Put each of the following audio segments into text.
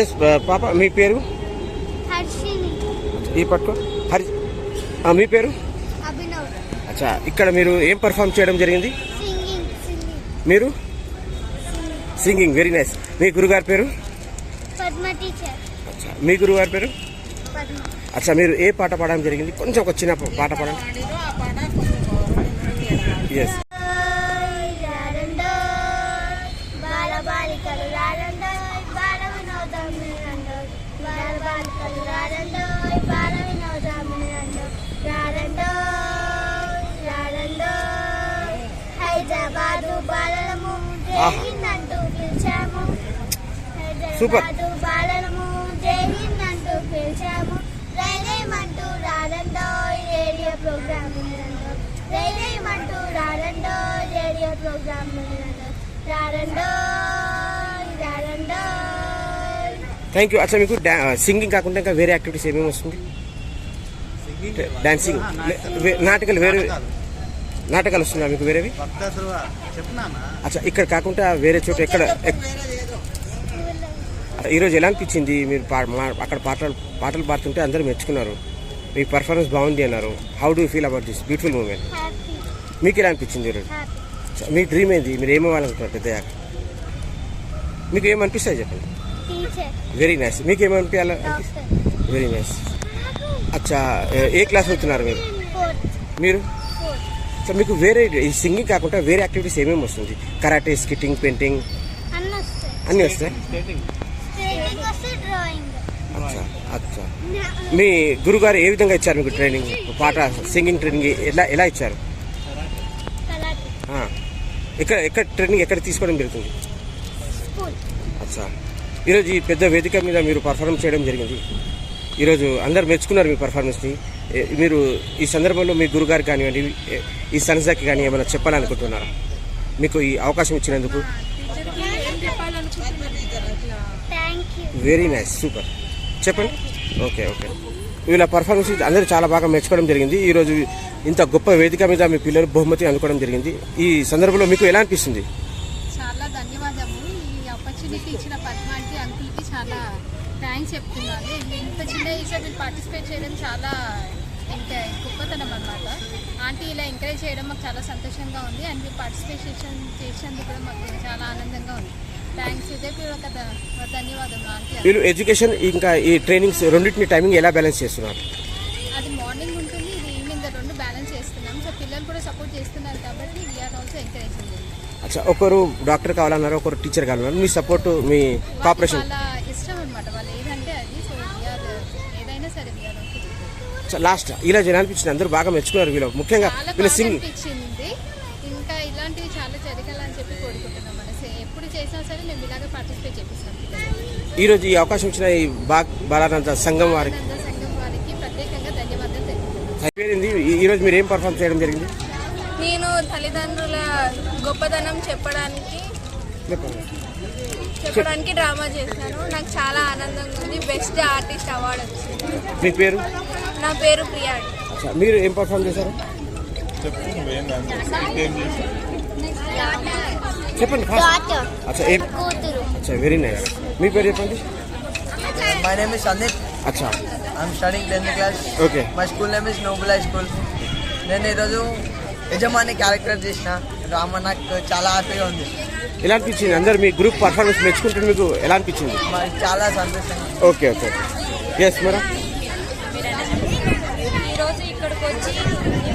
Yes papa మీ పేరు? ఈ పట్టుకో హరి మీ పేరు? అచ్చా ఇక్కడ మీరు ఏం పర్ఫామ్ చేయడం జరిగింది? మీరు? సింగింగ్ వెరీ నైస్ మీ గురుగారి పేరు? అచ్చా మీ గురుగారి పేరు? అచ్చా మీరు ఏ పాట పాడడం జరిగింది? కొంచెం ఒక చిన్న పాట పాడండి. Yes super. పిలిచాము. రైలేమంటూ రేడియో ప్రోగ్రామ్ రైలేమంటూ రేడియో ప్రోగ్రామ్ థ్యాంక్ యూ అచ్చా మీకు సింగింగ్ కాకుండా ఇంకా వేరే యాక్టివిటీస్ ఏమేమి వస్తుంది? డాన్సింగ్ నాటకాలు. వేరే నాటకాలు. వస్తున్నాయా మీకు వేరేవి? అచ్చా ఇక్కడ కాకుండా వేరే చోట ఎక్కడ ఎక్- ఈరోజు ఎలా అనిపించింది మీరు పా- మా- అక్కడ పాటలు పాటలు పాడుతుంటే అందరూ మెచ్చుకున్నారు. మీ పర్ఫార్మెన్స్ బాగుంది అన్నారు. How do feel about this beautiful moment happy మీకు ఎలా అనిపించింది ఈరోజు మీ డ్రీమ్ ఏంది? మీరు ఏమవ్వాలనుకుంటారు పెద్దయ్యాక మీకు ఏమనిపిస్తాయి చెప్పండి. టీచర్ వెరీ నైస్ మీకు ఏమనిపించాలి వెరీ నైస్ అచ్చా ఏ- క్లాస్ అవుతున్నారు మీరు? మీరు? సో మీకు వేరే ఈ సింగింగ్ కాకుండా వేరే యాక్టివిటీస్ ఏమేమి వస్తుంది? కరాటే స్కిట్టింగ్ పెయింటింగ్ అన్న వస్తాయి అన్నీ వస్తాయి స్ట్రేటింగ్ వస్తే డ్రాయింగ్ అచ్చా అచ్చా. మీ గురుగారు ఏ విధంగా ఇచ్చారు మీకు ట్రైనింగ్ పాట సింగింగ్ ట్రైనింగ్ ఎలా ఎలా ఇచ్చారు. ఎక్కడ ఎక్కడ ట్రైనింగ్ ఎక్కడ తీసుకోవడం జరుగుతుంది? అచ్చా. ఈరోజు ఈ పెద్ద వేదిక మీద మీరు పర్ఫార్మెన్స్ చేయడం జరిగింది. ఈరోజు అందరు మెచ్చుకున్నారు మీ పర్ఫార్మెన్స్ని మీరు ఈ సందర్భంలో మీ గురుగారికి కానివ్వండి ఈ సన్జాకి కానీ ఏమైనా చెప్పాలనుకుంటున్నారా? మీకు ఈ అవకాశం ఇచ్చినందుకు thank you very nice super చెప్పండి. ఓకే ఓకే వీళ్ళ పర్ఫార్మెన్స్ అందరూ చాలా బాగా మెచ్చుకోవడం జరిగింది. ఈరోజు ఇంత గొప్ప వేదిక మీద మీ పిల్లలు బహుమతి అందుకోవడం జరిగింది. ఈ సందర్భంలో మీకు ఎలా అనిపిస్తుంది? చాలా ధన్యవాదము. ఈ ఆపర్చునిటీ ఇచ్చిన పద్మాంటి అంకుల్కి చాలా థ్యాంక్స్ చెప్తున్నాను. ఇంత చిన్న ఏజ్లో మీరు పార్టిసిపేట్ చేయడం చాలా ఇంకా గొప్పతనం అనమాట ఆంటీ ఇలా ఎంకరేజ్ చేయడం మాకు చాలా సంతోషంగా ఉంది. అండ్ మీరు పార్టిసిపేషన్ చేసినందుకు కూడా మాకు చాలా ఆనందంగా ఉంది. థ్యాంక్స్ హృదయపూర్వక ధన్యవాదం వీళ్ళు ఎడ్యుకేషన్ ఇంకా ఈ ట్రైనింగ్స్ రెండింటిని టైమింగ్ ఎలా బ్యాలెన్స్ చేస్తున్నారు? అది మార్నింగ్ ఉంటుంది ఇది ఈవినింగ్ రెండు బ్యాలెన్స్ చేస్తున్నాం. సో పిల్లలు కూడా సపోర్ట్ చేస్తున్నారు కాబట్టి వీఆర్ ఆల్సో ఎంకరేజింగ్ అచ్చా ఒకరు డాక్టర్ కావాలన్నారు ఒకరు టీచర్ కావాలన్నారు. మీ సపోర్ట్ మీ కోఆపరేషన్ వాళ్ళ ఇష్టం అనమాట వాళ్ళు ఏదంటే అది. సో వీఆర్ ఏదైనా సరే వీఆర్ లాస్ట్ ఇలా జన అనిపించింది అందరూ బాగా మెచ్చుకున్నారు వీళ్ళు. ముఖ్యంగా వీళ్ళ బాగా సింగ్ అనిపించింది. ఇంకా ఇలాంటివి చాలా జరగాలని చెప్పి కోరుకుంటున్నాం మనసు ఎప్పుడు చేసినా సరే మేము ఇలాగే పార్టిసిపేట్ చేపిస్తాం ఈరోజు ఈ అవకాశం ఇచ్చిన ఈ బాగ్ బాలానంద సంఘం వారికి. సంఘం వారికి ప్రత్యేకంగా ధన్యవాదాలు తెలుపుతున్నాం ఈరోజు మీరు ఏం పర్ఫామ్ చేయడం జరిగింది? నేను తల్లిదండ్రుల గొప్పదనం చెప్పడానికి చెప్పండి. చెప్పడానికి డ్రామా చేశాను. నాకు చాలా ఆనందంగా ఉంది. బెస్ట్ ఆర్టిస్ట్ అవార్డు వచ్చింది. మీ పేరు? నా పేరు అచ్చా, మీరు ఏం పర్ఫామ్ చేశారు. డాక్టర్ అచ్చా ఏం? అచ్చా వెరీ నైస్. మీ పేరు చెప్పండి? మై నేమ్ ఇస్ సందీప్ అచ్చా. I'm studying tenth class okay my school name is Noble High School నేను ఈరోజు యజమాని క్యారెక్టర్ చేసిన డ్రామా నాకు చాలా హ్యాపీగా ఉంది. ఎలా అనిపించింది? అందరు మీ గ్రూప్ పర్ఫార్మెన్స్ మెచ్చుకుంటే మీకు ఎలా అనిపించింది? చాలా సంతోషంగా. ఓకే ఓకే ఎస్ మేడం ఈరోజు ఇక్కడికి వచ్చి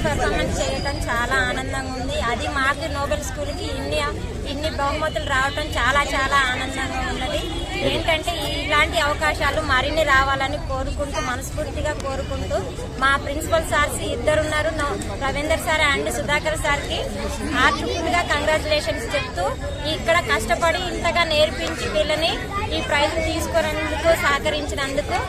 పర్ఫార్మెన్స్ చేయటం చాలా ఆనందంగా ఉంది. అది మాకు నోబెల్ స్కూల్కి ఇన్ని ఇన్ని బహుమతులు రావటం చాలా చాలా ఆనందంగా ఉన్నది. ఏంటంటే ఇలాంటి అవకాశాలు మరిన్ని రావాలని కోరుకుంటూ మనస్ఫూర్తిగా కోరుకుంటూ మా ప్రిన్సిపల్ సార్స్ ఇద్దరున్నారు. నో- రవీందర్ సార్ అండ్ సుధాకర్ సార్కి హార్ట్ఫుల్గా కంగ్రాచులేషన్స్ చెప్తూ ఇక్కడ కష్టపడి ఇంతగా నేర్పించి వీళ్ళని ఈ ప్రైజ్ తీసుకున్నందుకు సహకరించినందుకు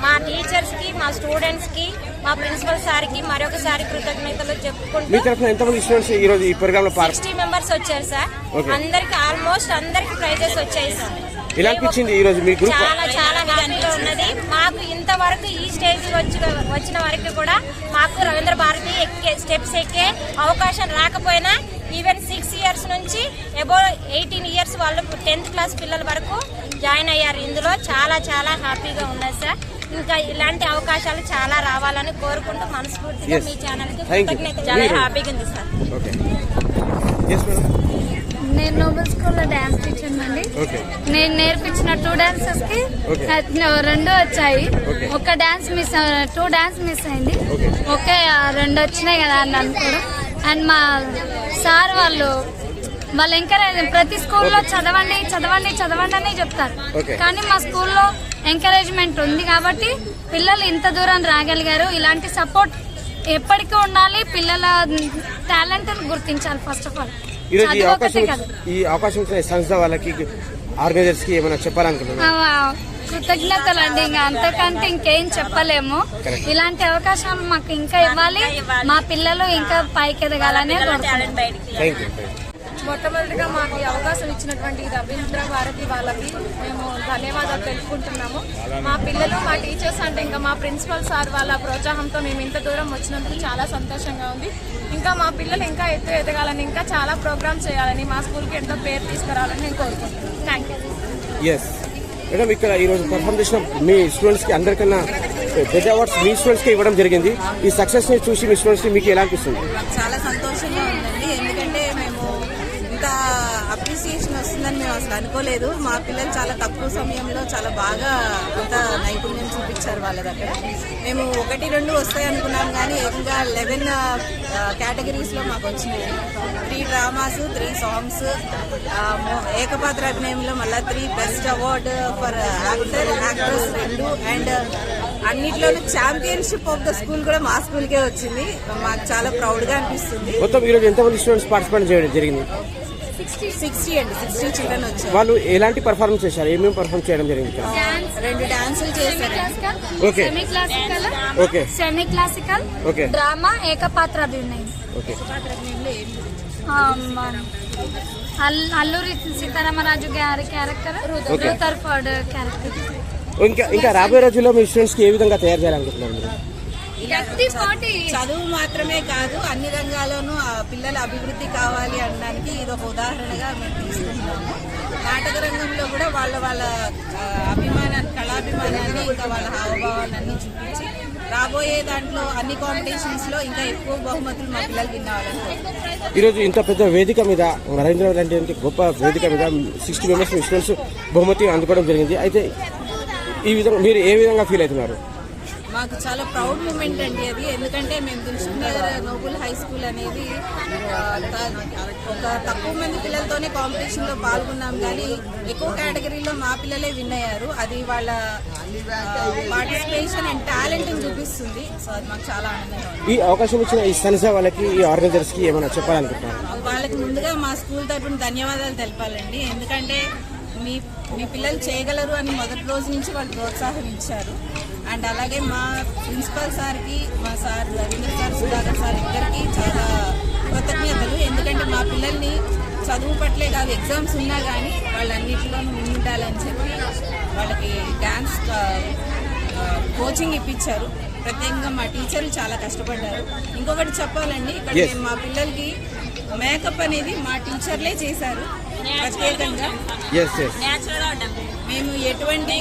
మా టీచర్స్కి మా స్టూడెంట్స్కి మా ప్రిన్సిపల్ సార్కి మరొకసారి కృతజ్ఞతలు మీ చెప్పుకుంటూ తరఫున ఎంతమంది స్టూడెంట్స్ ఈ రోజు ఈ ప్రోగ్రామ్లో పార్ సిక్స్టీ మెంబర్స్ వచ్చారు సార్. Okay. అందరికి ఆల్మోస్ట్ అందరికి ప్రైజెస్ వచ్చాయి సార్. ఎలా అనిపించింది ఈ రోజు మీ గ్రూప్ చాలా చాలా హ్యాపీగా ఉన్నది. మాకు ఇంతవరకు ఈ స్టేజ్ వచ్చి వచ్చిన వరకు కూడా మాకు రవీంద్ర భారతి ఎక్కే స్టెప్స్ ఎక్కే అవకాశం రాకపోయినా ఈవెన్ సిక్స్ ఇయర్స్ నుంచి అబో ఎయిటీన్ ఇయర్స్ వాళ్ళు టెన్త్ క్లాస్ పిల్లల వరకు జాయిన్ అయ్యారు. ఇందులో చాలా చాలా హ్యాపీగా ఉన్నది సార్. ఇంకా ఇలాంటి అవకాశాలు చాలా రావాలని కోరుకుంటూ మనస్ఫూర్తిగా. మీ ఛానల్కి Thank you. కృతజ్ఞతలు. చాలా హ్యాపీగా ఉంది సార్. నేను నోబెల్ స్కూల్లో డాన్స్ టీచర్ అండి. ఓకే నేను నేర్పించిన టూ డాన్సెస్కి రెండు వచ్చాయి. ఒక dance miss two dance miss అయింది. ఆ, రెండు వచ్చినాయి కదా అని అనుకోవడం. అండ్ మా సార్ వాళ్ళు వాళ్ళు ఎంకరేజ్ ప్రతి స్కూల్లో చదవండి చదవండి చదవండి అని చెప్తారు. కానీ మా స్కూల్లో ఎంకరేజ్మెంట్ ఉంది కాబట్టి పిల్లలు ఇంత దూరం రాగలిగారు. ఇలాంటి సపోర్ట్ ఎప్పటికీ ఉండాలి. పిల్లల టాలెంట్ గుర్తించాలి ఫస్ట్ ఆఫ్ ఆల్ ఈ అవకాశం ఈ అవకాశం సంస్థ వాళ్ళకి ఆర్గనైజర్స్కి ఏమైనా చెప్పాలనుకుంటున్నాను ఆ, కృతజ్ఞతలు అండి ఇంకా అంతకంటే ఇంకేం చెప్పలేము. ఇలాంటి అవకాశాలు మాకు ఇంకా ఇవ్వాలి. మా పిల్లలు ఇంకా పైకి ఎదగాలనే మొట్టమొదటిగా మాకు ఈ అవకాశం ఇచ్చినటువంటి రవీంద్ర భారతి వాళ్ళకి మేము ధన్యవాదాలు తెలుపుకుంటున్నాము. మా పిల్లలు మా టీచర్స్ అంటే ఇంకా మా ప్రిన్సిపల్ సార్ వాళ్ళ ప్రోత్సాహంతో మేము ఇంత దూరం వచ్చినందుకు చాలా సంతోషంగా ఉంది. ఇంకా మా పిల్లలు ఇంకా ఎత్తు ఎదగాలని ఇంకా చాలా ప్రోగ్రామ్స్ చేయాలని మా స్కూల్కి ఎంతో పేరు తీసుకురావాలని నేను కోరుకుంటున్నాను. థ్యాంక్ యూ మేడం ఇక్కడ ఈరోజు పర్ఫామ్ చేసిన మీ స్టూడెంట్స్కి అందరికన్నా eh, పెద్ద అవార్డ్స్ మీ స్టూడెంట్స్కి ఇవ్వడం జరిగింది. ఈ సక్సెస్ని చూసి మీ స్టూడెంట్స్కి మీకు ఎలా అనిపిస్తుంది? అనుకోలేదు. మా పిల్లలు చాలా తక్కువ సమయంలో చాలా బాగా అంత నైపుణ్యం చూపించారు వాళ్ళ దగ్గర మేము ఒకటి రెండు వస్తాయి అనుకున్నాం కానీ ఏకంగా లెవెన్ కేటగిరీస్లో మాకు వచ్చినాయి. త్రీ డ్రామాస్ త్రీ సాంగ్స్ ఏకపాత్ర అభినయంలో మళ్ళీ three best award for actor actress రెండు. అండ్ అన్నిట్లోనూ ఛాంపియన్షిప్ ఆఫ్ ద స్కూల్ కూడా మా స్కూల్కే వచ్చింది. మాకు చాలా ప్రౌడ్గా అనిపిస్తుంది. మొత్తం ఈరోజు ఎంతమంది స్టూడెంట్స్ పార్టిసిపేట్ చేయడం జరిగింది? సిక్స్టీ అండి. సిక్స్టీ చిల్డ్రన్ వచ్చారు. వాళ్ళు ఎలాంటి పర్ఫార్మెన్స్ చేశారు? ఏమేమి పర్ఫార్మ్ చేయడం జరిగింది? ఇక్కడ? రెండు డాన్సులు చేశారు okay. Semi classical okay. Semi classical okay. Drama ఏకపాత్ర అభినయం ఓకే అల్- అల్లూరి సీతారామరాజు గారి క్యారెక్టర్. రూతర్ఫర్డ్ క్యారెక్టర్ ఇంకా ఇంకా రాబోయే రోజుల్లో మీ స్టూడెంట్స్కి ఏ విధంగా తయారు చేయాలనుకుంటున్నారు చదువు మాత్రమే కాదు అన్ని రంగాల్లోనూ ఆ పిల్లల అభివృద్ధి కావాలి అనడానికి ఇది ఒక ఉదాహరణగా మేము తీసుకుంటున్నాము. నాటక రంగంలో కూడా వాళ్ళ వాళ్ళ అభిమానాన్ని కళాభిమానాన్ని ఇంకా వాళ్ళ హావభావాన్ని అన్ని చూపించి రాబోయే దాంట్లో అన్ని కాంపిటీషన్స్లో ఇంకా ఎక్కువ బహుమతులు మా పిల్లలు విన్ అవ్వాలని కోరుకుంటున్నాం. ఈరోజు ఇంత పెద్ద వేదిక మీద నరేంద్ర లాంటి గొప్ప వేదిక మీద సిక్స్టీ మెంబర్స్ స్టూడెంట్స్ బహుమతి అందుకోవడం జరిగింది. అయితే ఈ విధంగా మీరు ఏ విధంగా ఫీల్ అవుతున్నారు? మాకు చాలా ప్రౌడ్ మూమెంట్ అండి అది. ఎందుకంటే మేము Dilsukhnagar Noble high School అనేది ఒక తక్కువ మంది పిల్లలతోనే కాంపిటీషన్లో పాల్గొన్నాం. కానీ ఎక్కువ కేటగిరీలో మా పిల్లలే విన్ అయ్యారు. అది వాళ్ళ పార్టిసిపేషన్ అండ్ టాలెంట్ చూపిస్తుంది. సో అది మాకు చాలా ఆనందంగా ఈ అవకాశం ఇచ్చిన ఈ సంస్థ వాళ్ళకి ఈ ఆర్గనైజర్స్కి ఏమైనా చెప్పాలనుకుంటున్నారు? వాళ్ళకి ముందుగా మా స్కూల్ తరపున ధన్యవాదాలు తెలపాలండి. ఎందుకంటే మీ మీ పిల్లలు చేయగలరు అని మొదటి రోజు నుంచి వాళ్ళు ప్రోత్సాహం ఇచ్చారు. అండ్ అలాగే మా ప్రిన్సిపల్ సార్కి మా sir Ravindra sir Sudhakar sir ఇద్దరికి చాలా కృతజ్ఞతలు. ఎందుకంటే మా పిల్లల్ని చదువు పట్లే కాదు ఎగ్జామ్స్ ఉన్నా కానీ వాళ్ళన్నిటిలోనూ ముందుండాలని చెప్పి వాళ్ళకి డ్యాన్స్ కోచింగ్ ఇప్పించారు. ప్రత్యేకంగా మా టీచర్లు చాలా కష్టపడ్డారు. ఇంకొకటి చెప్పాలండి ఇక్కడ మా పిల్లలకి మేకప్ అనేది మా టీచర్లే చేశారు. ప్రత్యేకంగా. మేము ఎటువంటి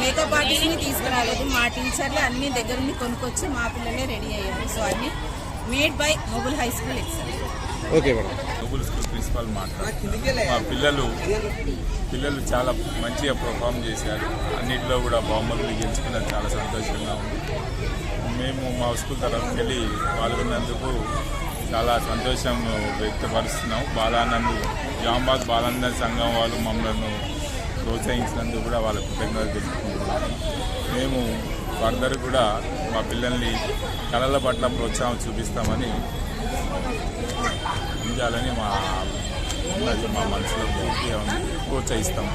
మేకప్ ఆర్టిస్ట్ని తీసుకురాలేదు. మా టీచర్లే అన్ని దగ్గర నుండి కొనుక్కొచ్చి మా పిల్లలే రెడీ అయ్యారు. సో అన్ని made by Noble High School excel okay madam Noble School principal మాట్లాడుతున్నారు. మా పిల్లలు పిల్లలు చాలా మంచిగా పర్ఫామ్ చేశారు. అన్నింటిలో కూడా బహుమతులు గెలుచుకున్నది చాలా సంతోషంగా ఉంది. మేము మా స్కూల్ తరఫుకి వెళ్ళి పాల్గొన్నందుకు చాలా సంతోషం వ్యక్తపరుస్తున్నాం. బాలానంద్ జాంబాగ్ బాలానంద సంఘం వాళ్ళు మమ్మల్ని ప్రోత్సహించినందుకు కూడా వాళ్ళ కృతజ్ఞతలు తెలుపుకుంటున్నాం మేము ఫర్దర్ కూడా మా పిల్లల్ని కళల పట్ల ప్రోత్సాహం చూపిస్తామని ఉండాలని మా మా మనసులో పూర్తిగా ఉంది. ప్రోత్సహిస్తాం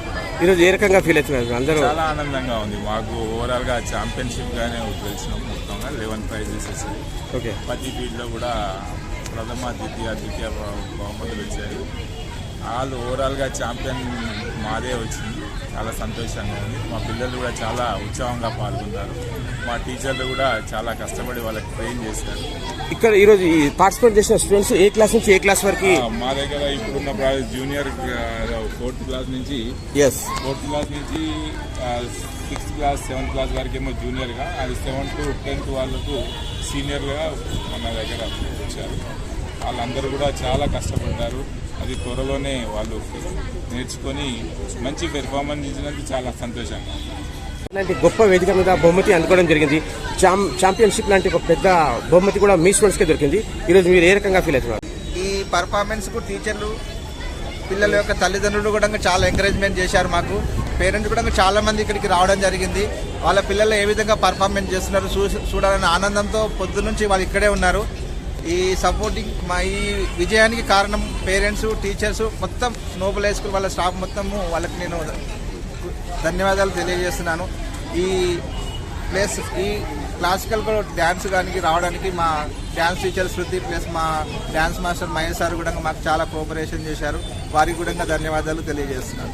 ఈరోజు ఏ రకంగా ఫీల్ అవుతున్నారు? అందరూ చాలా ఆనందంగా ఉంది. మాకు ఓవరాల్గా ఛాంపియన్షిప్ గానే గెలిచినాం మొత్తంగా లెవెన్ ప్రైజెస్ వచ్చాయి. ఓకే. ప్రతి ఫీల్డ్లో కూడా ప్రథమ ద్వితీయ ద్వితీయ బహు- బహుమతులు వచ్చాయి. వాళ్ళు ఓవరాల్గా ఛాంపియన్ మాదే వచ్చింది. చాలా సంతోషంగా ఉంది. మా పిల్లలు కూడా చాలా ఉత్సాహంగా పాల్గొన్నారు. మా టీచర్లు కూడా చాలా కష్టపడి వాళ్ళకి ట్రైన్ చేశారు. ఇక్కడ ఈరోజు పార్టిసిపేట్ చేసిన స్టూడెంట్స్ ఏ క్లాస్ నుంచి ఏ క్లాస్ వరకు? మా దగ్గర ఇప్పుడున్న ప్రాజెక్ట్ జూనియర్ ఫోర్త్ క్లాస్ నుంచి ఎస్ ఫోర్త్ క్లాస్ నుంచి సిక్స్త్ క్లాస్ సెవెంత్ క్లాస్ వరకు ఏమో జూనియర్గా అది సెవెంత్ టు టెన్త్ వాళ్ళకు సీనియర్గా మన దగ్గర వచ్చారు. వాళ్ళందరూ కూడా చాలా కష్టపడ్డారు. అది త్వరలోనే వాళ్ళు నేర్చుకొని మంచి పెర్ఫార్మెన్స్ ఇచ్చినందుకు చాలా సంతోషంగా. ఇలాంటి గొప్ప వేదిక మీద బహుమతి అందుకోవడం జరిగింది. చాం ఛాంపియన్షిప్ లాంటి ఒక పెద్ద బహుమతి కూడా మీ స్టూడెంట్స్కే దొరికింది. ఈరోజు మీరు ఏ రకంగా ఫీల్ అవుతున్నారు? ఈ పర్ఫార్మెన్స్కు టీచర్లు పిల్లల యొక్క తల్లిదండ్రులు కూడా చాలా ఎంకరేజ్మెంట్ చేశారు మాకు. పేరెంట్స్ కూడా చాలా మంది ఇక్కడికి రావడం జరిగింది. వాళ్ళ పిల్లలు ఏ విధంగా పర్ఫార్మెన్స్ చేస్తున్నారు చూ- చూడాలనే ఆనందంతో పొద్దు నుంచి వాళ్ళు ఇక్కడే ఉన్నారు. ఈ సపోర్టింగ్ మా ఈ విజయానికి కారణం పేరెంట్స్ టీచర్స్ మొత్తం నోబెల్ హై స్కూల్ వాళ్ళ స్టాఫ్ మొత్తము వాళ్ళకి నేను ధన్యవాదాలు తెలియజేస్తున్నాను. ఈ ప్లస్ ఈ క్లాసికల్ కూడా డ్యాన్స్ కానీ రావడానికి మా డ్యాన్స్ టీచర్ శృతి ప్లస్ మా డ్యాన్స్ మాస్టర్ మహేష్ సార్ కూడా మాకు చాలా కోఆపరేషన్ చేశారు. వారికి కూడా ధన్యవాదాలు తెలియజేస్తున్నాను.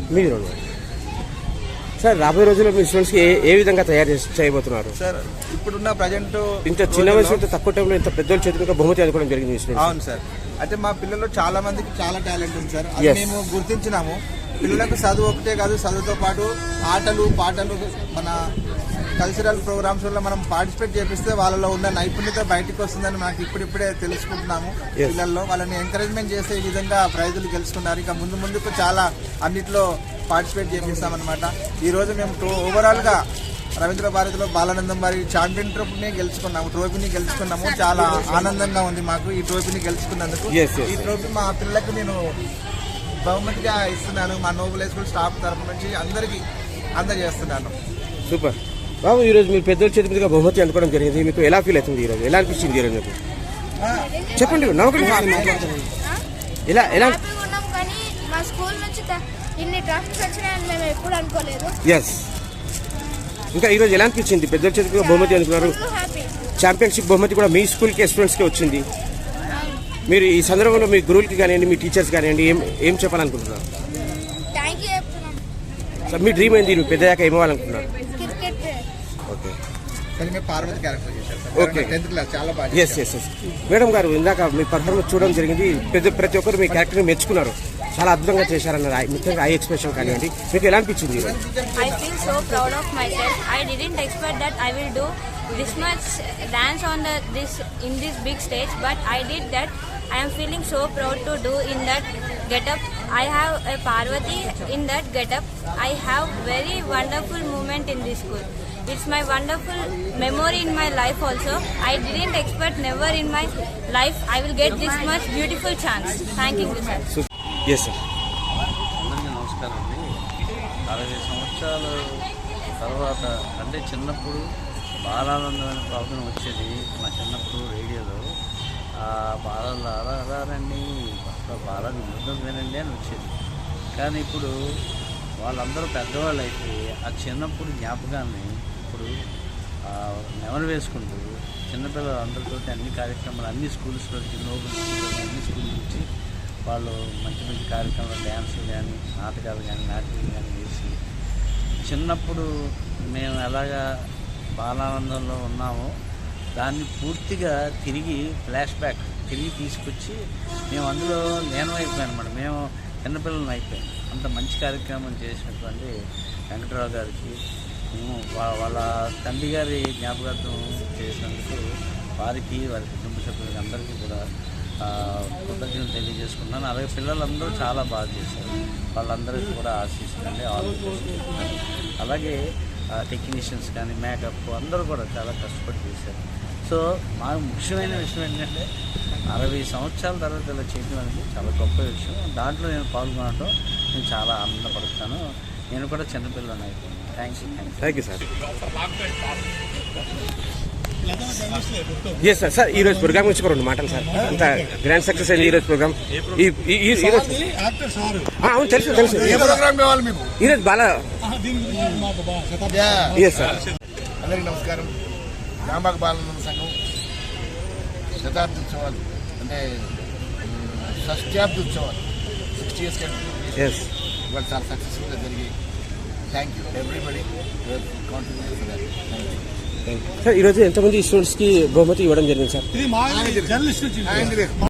సార్ రాబోయే రోజుల్లో మీ స్టూడెంట్స్కి ఏ ఏ విధంగా తయారు చేసి- చేయబోతున్నారు? సార్ ఇప్పుడున్న ప్రజెంట్ ఇంత చిన్న వయసు తక్కువ టైంలో ఇంత పెద్దోళ్ళ చేతులుగా బహుమతి అందుకోవడం జరిగింది మీ స్టూడెంట్స్ అవును సార్. అయితే మా పిల్లలు చాలా మందికి చాలా టాలెంట్ ఉంది సార్. అది. మేము గుర్తించినాము. పిల్లలకు చదువు ఒకటే కాదు చదువుతో పాటు ఆటలు పాటలు మన కల్చరల్ ప్రోగ్రామ్స్ వల్ల మనం పార్టిసిపేట్ చేపిస్తే వాళ్ళలో ఉన్న నైపుణ్యత బయటకు వస్తుందని మనకి ఇప్పుడిప్పుడే తెలుసుకుంటున్నాము. పిల్లల్లో. వాళ్ళని ఎంకరేజ్మెంట్ చేస్తే ఈ విధంగా ప్రైజులు గెలుచుకున్నారు. ఇంకా ముందు ముందుకు చాలా అన్నిట్లో పార్టిసిపేట్ చేపిస్తామన్నమాట. ఈ రోజు మేము టో- ఓవరాల్గా రవీంద్ర భారతిలో బాలానందం వారి ఛాంపియన్ ట్రోఫీని గెలుచుకున్నాము ట్రోఫీని గెలుచుకున్నాము. చాలా ఆనందంగా ఉంది మాకు ఈ ట్రోఫీని గెలుచుకున్నందుకు. ఈ ట్రోఫీ మా పిల్లలకు నేను బహుమతిగా ఇస్తున్నాను. మా నోబెల్ హై స్కూల్ స్టాఫ్ తరపు నుంచి అందరికీ అందజేస్తున్నాను. సూపర్ బాబు ఈరోజు మీరు పెద్దోళ్ళ చేతి మీదుగా బహుమతి అందుకోవడం జరిగింది. మీకు ఎలా ఫీల్ అవుతుంది ఈరోజు ఎలా అనిపించింది ఈరోజు మీకు? చెప్పండి నవ్వకండి ఎలా ఎలా? హ్యాపీగా ఉన్నాం కానీ మా స్కూల్ నుంచి త- ఇన్ని ట్రాఫిక్స్ వచ్చినాయని మేము ఎప్పుడు అనుకోలేదు. ఎస్ ఇంకా ఈరోజు ఎలా అనిపించింది? పెద్దోళ్ళ చేతి బహుమతి హ్యాపీ. ఛాంపియన్షిప్ బహుమతి కూడా మీ స్కూల్కి స్టూడెంట్స్కి వచ్చింది. మీరు ఈ సందర్భంలో మీ గురువులకి కానివ్వండి మీ టీచర్స్ కానివ్వండి ఏం ఏం చెప్పాలనుకుంటున్నారు? మీ డ్రీమ్ ఏంది? మీరు పెద్దయ్యాక ఏమవ్వాలనుకుంటున్నారు? బాగా ఎస్ ఎస్ ఎస్ మేడం గారు ఇందాక మీ పర్ఫార్మెన్స్ చూడడం జరిగింది ప్రతి ప్రతి ఒక్కరు మీ క్యారెక్టర్ని మెచ్చుకున్నారు చాలా అద్భుతంగా చేశారన్నారు ఐ- ముఖ్యంగా ఐ ఎక్స్ప్రెషన్ కానివ్వండి మీకు ఎలా అనిపించింది ఈరోజు I feel so proud of myself. I didn't expect that I will do this much dance on the this in this big stage, but I did that. I am feeling so proud to do in that getup. I have a Parvati in that getup. I have very wonderful moment in this school. It's my wonderful memory in my life also. I didn't expect never in my life I will get this much beautiful chance. Thank you, sir. Yes sir అందరికీ నమస్కారం అండి అరవై సంవత్సరాల తర్వాత అంటే చిన్నప్పుడు బాలానందం అనే problem వచ్చేది మా చిన్నప్పుడు రేడియోలో ఆ బాలలు అరారండి బాలని వినండి అని వచ్చేది కానీ ఇప్పుడు వాళ్ళందరూ పెద్దవాళ్ళు అయిపోయి ఆ చిన్నప్పుడు జ్ఞాపకాన్ని నెమరు వేసుకుంటూ చిన్నపిల్లలు అందరితో అన్ని కార్యక్రమాలు అన్ని స్కూల్స్లో నోబుల్ స్కూల్ అన్ని స్కూల్ నుంచి వాళ్ళు మంచి మంచి కార్యక్రమాలు డ్యాన్సులు కానీ నాటకాలు కానీ నాటకాలు కానీ వేసి చిన్నప్పుడు మేము ఎలాగా బాలానందంలో ఉన్నామో దాన్ని పూర్తిగా తిరిగి ఫ్లాష్ బ్యాక్ తిరిగి తీసుకొచ్చి మేము అందులో లీనమైపోయాం అనమాట మేము చిన్నపిల్లలను అయిపోయాం. అంత మంచి కార్యక్రమం చేసినటువంటి వెంకటరావు గారికి వాళ్ళ తండ్రి గారి జ్ఞాపకార్థం చేసినందుకు వారికి వారి కుటుంబ సభ్యులకి అందరికీ కూడా కృతజ్ఞతలు తెలియజేసుకున్నాను అలాగే పిల్లలందరూ చాలా బాగా చేశారు. వాళ్ళందరికీ కూడా ఆశిస్తుంది ఆల్ అలాగే టెక్నీషియన్స్ కానీ మేకప్ అందరూ కూడా చాలా కష్టపడి చేశారు. సో మాకు ముఖ్యమైన విషయం ఏంటంటే అరవై సంవత్సరాల తర్వాత ఇలా చేయడం అనేది చాలా గొప్ప విషయం. దాంట్లో నేను పాల్గొనడం నేను చాలా ఆనందపడుతాను. నేను కూడా చిన్నపిల్లని అయిపోయాను. Thank you sir yes sir sir ఈ రోజు ప్రోగ్రామ్ గురించి రెండు మాటలు సార్ అంత గ్రాండ్ సక్సెస్ అయింది ఈ రోజు ప్రోగ్రామ్ అవును తెలుసు తెలుసు. కావాలి మీకు? ఈ రోజు బాగా ఎస్ సార్ అందరికీ నమస్కారం. రాంబాగ బాలనంద సంఘం శతాబ్ది ఉత్సవాలు అంటే షష్ట్యాబ్ది ఉత్సవాలు. సిక్స్టీ ఇయర్స్ ఎస్ ఇవాళ చాలా సక్సెస్ఫుల్గా జరిగాయి. థ్యాంక్ యూ ఎవ్రీబడి సార్ ఈరోజు ఎంతమంది స్టూడెంట్స్కి బహుమతి ఇవ్వడం జరిగింది సార్.